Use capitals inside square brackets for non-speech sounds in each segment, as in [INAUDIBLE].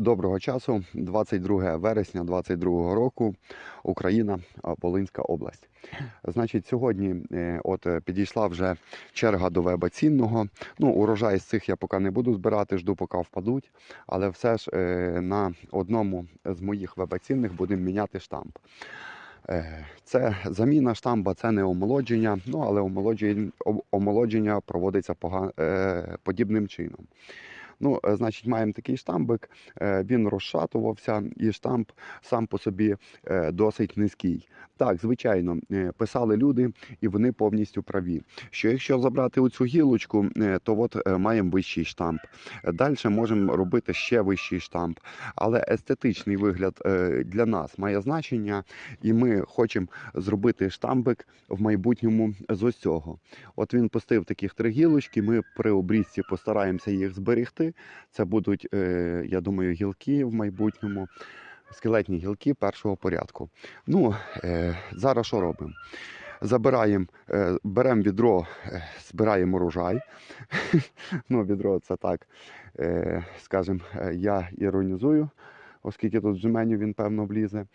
Доброго часу, 22 вересня 22 року, Україна, а, Волинська область. Значить, сьогодні е, от е, підійшла вже черга до веба цінного. Ну, урожай з цих я поки не буду збирати, жду, поки впадуть. Але все ж е, на одному з моїх вебацінних будемо міняти штамп. Це заміна штамба, це не омолодження, ну але омолодження, омолодження проводиться подібним чином. Ну, е, значить, маємо такий штамбик, е, він розшатувався, і штамп сам по собі е, досить низький. Так, звичайно, писали люди, і вони повністю праві. Що якщо забрати оцю гілочку, то от маємо вищий штамп. Далі можемо робити ще вищий штамп. Але естетичний вигляд для нас має значення, і ми хочемо зробити штамбик в майбутньому з ось цього. От він пустив таких три гілочки. Ми при обрізці постараємося їх зберегти. Це будуть, е, я думаю, гілки в майбутньому, скелетні гілки першого порядку. Ну, е, зараз що робимо? Забираємо, е, беремо відро, збираємо урожай. [LAUGHS] ну, відро це так, скажімо, я іронізую, оскільки тут жменю він певно влізе.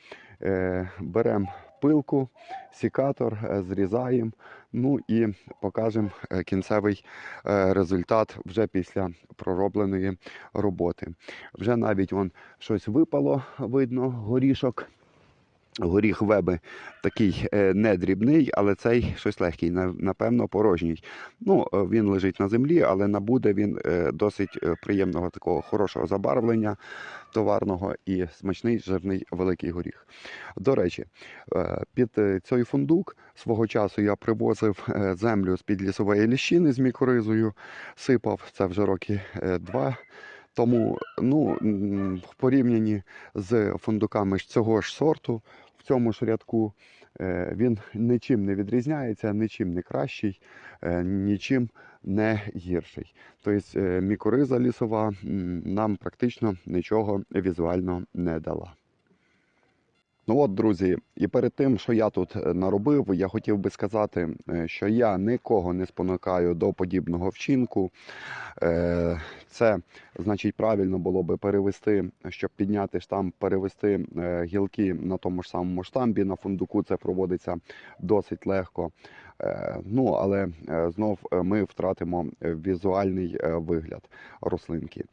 Беремо пилку, сікатор, е, зрізаємо, ну і покажемо е, кінцевий е, результат вже після проробленої роботи. Вже навіть вон щось випало, видно, горішок. Горіх веби такий е, не дрібний, але цей щось легкий, напевно, порожній. Ну, е, він лежить на землі, але набуде він е, досить приємного такого хорошого забарвлення товарного і смачний жирний великий горіх. До речі, під цей фундук свого часу я привозив землю з-під лісової ліщини з мікоризою, сипав це вже роки два. Тому ну, в порівнянні з фундуками цього ж сорту цьому ж рядку е, він нічим не відрізняється, нічим не кращий, е, нічим не гірший. Тобто е, мікориза лісова нам практично нічого візуально не дала. Ну от, друзі, і перед тим, що я тут е, наробив, я хотів би сказати, е, що я нікого не спонукаю до подібного вчинку. Е, Це, значить, правильно було би перевести, щоб підняти штамп, перевести гілки на тому ж самому штамбі. На фундуку це проводиться досить легко. Ну, але знов ми втратимо візуальний вигляд рослинки.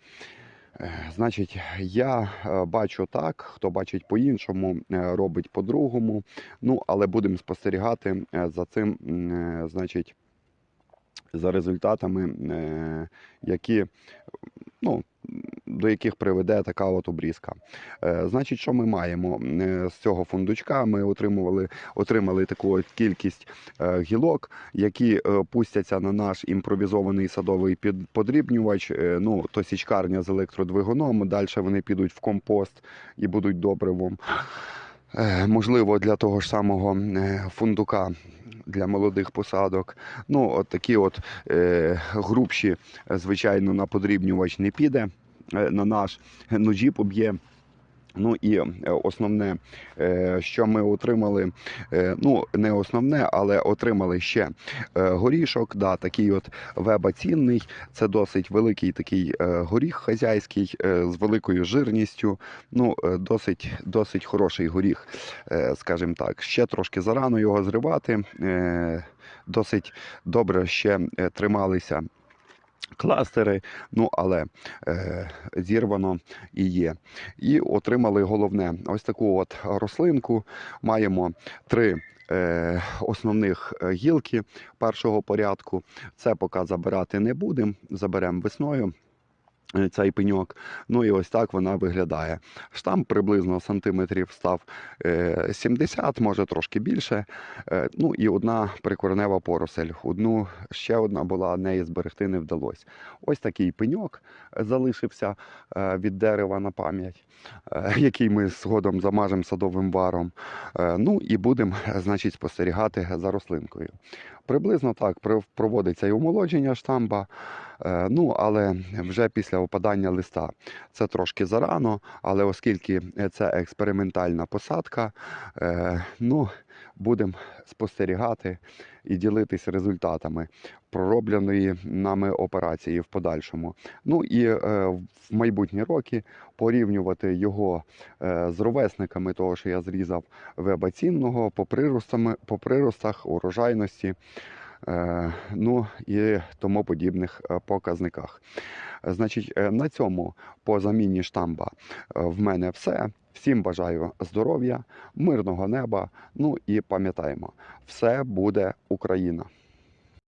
Е, Значить, я е, бачу так, хто бачить по-іншому, е, робить по-другому. Ну, але будемо спостерігати за цим, значить, за результатами, е, які, ну, до яких приведе така от обрізка. Е, Значить, що ми маємо Е, з цього фундучка? Ми отримували, отримали таку кількість гілок, які пустяться на наш імпровізований садовий під- подрібнювач. Е, Ну, то січкарня з електродвигуном. Далі вони підуть в компост і будуть добривом. Можливо, для того ж самого фундука для молодих посадок. Ну, от такі от е, грубші, е, звичайно, на подрібнювач не піде. Е, На наш ножі джіп об'є. Ну і е, основне, е, що ми отримали, е, ну не основне, але отримали ще горішок. Да, такий от веба цінний. Це досить великий такий горіх хазяйський з великою жирністю. Ну, досить, досить хороший горіх, скажімо так. Ще трошки зарано його зривати. Досить добре ще трималися кластери, ну але е, зірвано і є. І отримали головне ось таку от рослинку. Маємо три. е, Основних е, гілки першого порядку. Це поки забирати не будемо. Заберемо весною цей пеньок. Ну і ось так вона виглядає. Штамп приблизно сантиметрів став е, 70, може трошки більше. Е, Ну і одна прикоренева поросель. Одну ще одна була, неї зберегти не вдалося. Ось такий пеньок залишився е, від дерева на пам'ять, е, який ми згодом замажемо садовим варом. Е, Ну і будемо, е, значить, спостерігати за рослинкою. Приблизно так проводиться і омолодження штамба. Е, Ну, але вже після опадання листа це трошки зарано, але оскільки це експериментальна посадка, е, ну, будемо спостерігати і ділитися результатами проробленої нами операції в подальшому. Ну і е, в майбутні роки порівнювати його е, з ровесниками, того, що я зрізав вебацінного по по приростах, урожайності. Е, Ну і тому подібних е, показниках. Значить, е, на цьому по заміні штамба в мене все. Всім бажаю здоров'я, мирного неба. Ну і пам'ятаємо, все буде Україна.